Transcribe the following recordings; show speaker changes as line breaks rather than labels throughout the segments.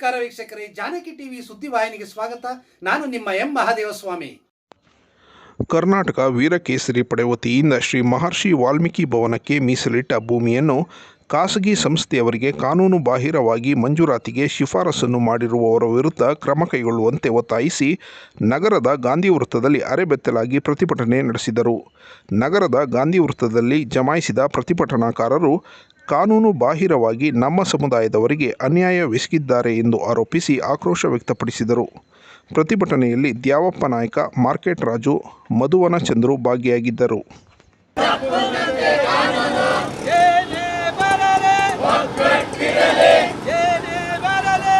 ನಮಸ್ಕಾರ ವೀಕ್ಷಕರೇ, ಜಾನಕಿ ಟಿವಿ ಸುದ್ದಿವಾಹಿನಿಗೆ ಸ್ವಾಗತ. ನಾನು ನಿಮ್ಮ ಎಂ ಮಹಾದೇವಸ್ವಾಮಿ.
ಕರ್ನಾಟಕ ವೀರಕೇಸರಿ ಪಡೆ ವತಿಯಿಂದ ಶ್ರೀ ಮಹರ್ಷಿ ವಾಲ್ಮೀಕಿ ಭವನಕ್ಕೆ ಮೀಸಲಿಟ್ಟ ಭೂಮಿಯನ್ನು ಖಾಸಗಿ ಸಂಸ್ಥೆಯವರಿಗೆ ಕಾನೂನು ಬಾಹಿರವಾಗಿ ಮಂಜೂರಾತಿಗೆ ಶಿಫಾರಸನ್ನು ಮಾಡಿರುವವರ ವಿರುದ್ಧ ಕ್ರಮ ಕೈಗೊಳ್ಳುವಂತೆ ಒತ್ತಾಯಿಸಿ ನಗರದ ಗಾಂಧಿ ವೃತ್ತದಲ್ಲಿ ಅರೆಬೆತ್ತಲಾಗಿ ಪ್ರತಿಭಟನೆ ನಡೆಸಿದರು. ನಗರದ ಗಾಂಧಿ ವೃತ್ತದಲ್ಲಿ ಜಮಾಯಿಸಿದ ಪ್ರತಿಭಟನಾಕಾರರು ಕಾನೂನು ಬಾಹಿರವಾಗಿ ನಮ್ಮ ಸಮುದಾಯದವರಿಗೆ ಅನ್ಯಾಯವೆಸಗಿದ್ದಾರೆ ಎಂದು ಆರೋಪಿಸಿ ಆಕ್ರೋಶ ವ್ಯಕ್ತಪಡಿಸಿದರು. ಪ್ರತಿಭಟನೆಯಲ್ಲಿ ದ್ಯಾವಪ್ಪ ನಾಯಕ, ಮಾರ್ಕೆಟ್ ರಾಜು ಮಧುವನ ಚಂದ್ರು ಭಾಗಿಯಾಗಿದ್ದರು
ಏನೇ ಬರಲಿ ಏನೇ ಬರಲಿ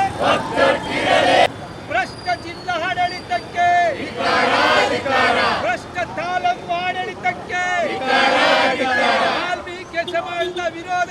ಭ್ರಷ್ಟ ಜಿಲ್ಲಾ ಆಡಳಿತಕ್ಕೆ ಭ್ರಷ್ಟ ತಾಲೂಕು ಆಡಳಿತಕ್ಕೆ ವಾಲ್ಮೀಕಿ ಸಮಾಜದ ವಿರೋಧ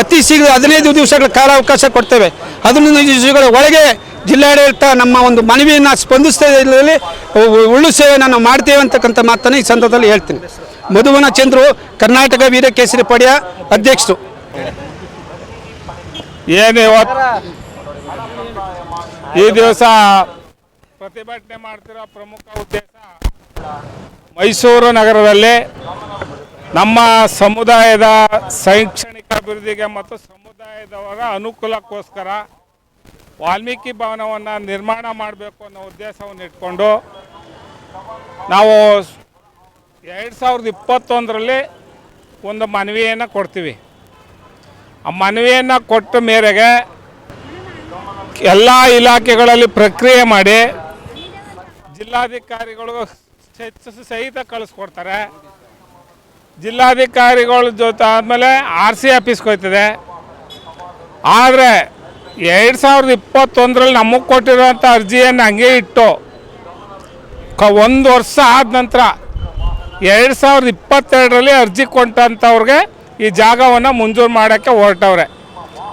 ಅತಿ ಶೀಘ್ರ ಹದಿನೈದು ದಿವಸಗಳ ಕಾಲಾವಕಾಶ ಕೊಡ್ತೇವೆ. ಹದಿನೈದು ದಿವಸಗಳ ಒಳಗೆ ಜಿಲ್ಲಾಡಳಿತ ನಮ್ಮ ಒಂದು ಮನವಿಯನ್ನು ಸ್ಪಂದಿಸ್ತಾ ಇದ್ದಲ್ಲಿ ಉಳ್ಳು ಸೇವೆಯನ್ನು ನಾನು ಮಾಡ್ತೇವೆ ಅಂತಕ್ಕಂಥ ಮಾತನ್ನು ಈ ಸಂದರ್ಭದಲ್ಲಿ ಹೇಳ್ತೀನಿ. ಮಧುವನ ಚಂದ್ರು, ಕರ್ನಾಟಕ ವೀರಕೇಸರಿ ಪಡೆಯ ಅಧ್ಯಕ್ಷರು.
ಏನೇ ಈ ದಿವಸ ಪ್ರತಿಭಟನೆ ಮಾಡ್ತಿರೋ ಪ್ರಮುಖ ಉದ್ದೇಶ ಮೈಸೂರು ನಗರದಲ್ಲಿ ನಮ್ಮ ಸಮುದಾಯದ ಶೈಕ್ಷಣಿಕ ಅಭಿವೃದ್ಧಿಗೆ ಮತ್ತು ಸಮುದಾಯದವರ ಅನುಕೂಲಕ್ಕೋಸ್ಕರ ವಾಲ್ಮೀಕಿ ಭವನವನ್ನು ನಿರ್ಮಾಣ ಮಾಡಬೇಕು ಅನ್ನೋ ಉದ್ದೇಶವನ್ನು ಇಟ್ಕೊಂಡು ನಾವು ಎರಡು ಸಾವಿರದ ಇಪ್ಪತ್ತೊಂದರಲ್ಲಿ ಒಂದು ಮನವಿಯನ್ನು ಕೊಡ್ತೀವಿ. ಆ ಮನವಿಯನ್ನು ಕೊಟ್ಟ ಮೇರೆಗೆ ಎಲ್ಲ ಇಲಾಖೆಗಳಲ್ಲಿ ಪ್ರಕ್ರಿಯೆ ಮಾಡಿ ಜಿಲ್ಲಾಧಿಕಾರಿಗಳು ಸಹಿತ- ಕಳಿಸ್ಕೊಡ್ತಾರೆ. ಜಿಲ್ಲಾಧಿಕಾರಿಗಳ ಜೊತೆ ಆದಮೇಲೆ ಆರ್ ಸಿ ಆಫೀಸ್ಗೆ ಹೋಯ್ತದೆ ಆದರೆ ಎರಡು ಸಾವಿರದ ಇಪ್ಪತ್ತೊಂದರಲ್ಲಿ ನಮಗೆ ಕೊಟ್ಟಿರೋಂಥ ಅರ್ಜಿಯನ್ನು ಹಂಗೆ ಇಟ್ಟು ಕ ಒಂದು ವರ್ಷ ಆದ ನಂತರ ಎರಡು ಸಾವಿರದ ಇಪ್ಪತ್ತೆರಡರಲ್ಲಿ ಅರ್ಜಿ ಕೊಟ್ಟಂಥವ್ರಿಗೆ ಈ ಜಾಗವನ್ನು ಮಂಜೂರು ಮಾಡೋಕ್ಕೆ ಹೊರಟವ್ರೆ.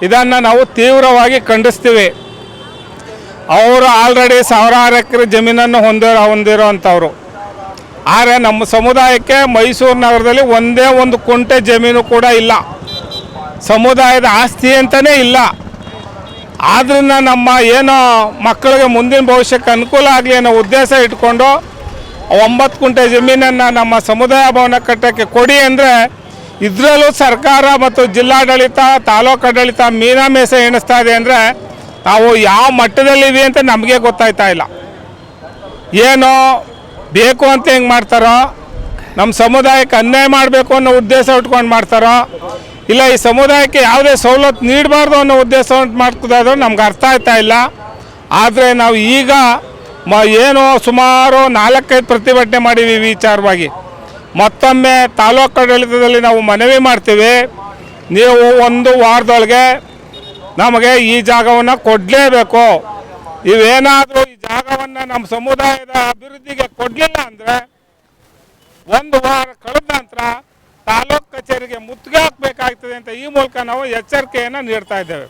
ಇದನ್ನು ನಾವು ತೀವ್ರವಾಗಿ ಖಂಡಿಸ್ತೀವಿ. ಅವರು ಆಲ್ರೆಡಿ ಸಾವಿರಾರು ಎಕರೆ ಜಮೀನನ್ನು ಹೊಂದಿರೋ ಹೊಂದಿರೋ ಅಂಥವ್ರು ಆದರೆ ನಮ್ಮ ಸಮುದಾಯಕ್ಕೆ ಮೈಸೂರು ನಗರದಲ್ಲಿ ಒಂದೇ ಒಂದು ಕುಂಟೆ ಜಮೀನು ಕೂಡ ಇಲ್ಲ. ಸಮುದಾಯದ ಆಸ್ತಿ ಅಂತಲೇ ಇಲ್ಲ. ಆದ್ರಿಂದ ನಮ್ಮ ಏನೋ ಮಕ್ಕಳಿಗೆ ಮುಂದಿನ ಭವಿಷ್ಯಕ್ಕೆ ಅನುಕೂಲ ಆಗಲಿ ಅನ್ನೋ ಉದ್ದೇಶ ಇಟ್ಕೊಂಡು ಒಂಬತ್ತು ಕುಂಟೆ ಜಮೀನನ್ನು ನಮ್ಮ ಸಮುದಾಯ ಭವನ ಕಟ್ಟಕ್ಕೆ ಕೊಡಿ ಅಂದರೆ ಇದರಲ್ಲೂ ಸರ್ಕಾರ ಮತ್ತು ಜಿಲ್ಲಾಡಳಿತ ತಾಲೂಕಾಡಳಿತ ಮೀನಾ ಮೀನಾಮೇಷ ಎಣಿಸ್ತಾ ಇದೆ ಅಂದರೆ ನಾವು ಯಾವ ಮಟ್ಟದಲ್ಲಿವಿ ಅಂತ ನಮಗೆ ಗೊತ್ತಾಯ್ತಾ ಇಲ್ಲ. ಏನೋ ಬೇಕು ಅಂತ ಹೆಂಗೆ ಮಾಡ್ತಾರೋ ನಮ್ಮ ಸಮುದಾಯಕ್ಕೆ ಅನ್ಯಾಯ ಮಾಡಬೇಕು ಅನ್ನೋ ಉದ್ದೇಶ ಇಟ್ಕೊಂಡು ಮಾಡ್ತಾರೋ, ಇಲ್ಲ ಈ ಸಮುದಾಯಕ್ಕೆ ಯಾವುದೇ ಸವಲತ್ತು ನೀಡಬಾರ್ದು ಅನ್ನೋ ಉದ್ದೇಶ ಮಾಡ್ತಿದ್ದಾರೋ ನಮ್ಗೆ ಅರ್ಥ ಆಯ್ತಾ ಇಲ್ಲ. ಆದರೆ ನಾವು ಈಗ ಮ ಏನು ಸುಮಾರು ನಾಲ್ಕೈದು ಪ್ರತಿಭಟನೆ ಈ ವಿಚಾರವಾಗಿ. ಮತ್ತೊಮ್ಮೆ ತಾಲೂಕು ಆಡಳಿತದಲ್ಲಿ ನಾವು ಮನವಿ ಮಾಡ್ತೀವಿ. ನೀವು ಒಂದು ವಾರದೊಳಗೆ ನಮಗೆ ಈ ಜಾಗವನ್ನು ಕೊಡಲೇಬೇಕು. ಇವೇನಾದರೂ ಈ ಜಾಗವನ್ನು ನಮ್ಮ ಸಮುದಾಯದ ಅಭಿವೃದ್ಧಿಗೆ ಕೊಡಲಿಲ್ಲ ಅಂದರೆ ಒಂದು ವಾರ ಕಳೆದ ನಂತರ ತಾಲೂಕು ಕಚೇರಿಗೆ ಮುತ್ತಿಗೆ ಹಾಕಬೇಕಾಗ್ತದೆ ಅಂತ ಈ ಮೂಲಕ ನಾವು ಎಚ್ಚರಿಕೆಯನ್ನು ನೀಡ್ತಾ ಇದ್ದೇವೆ.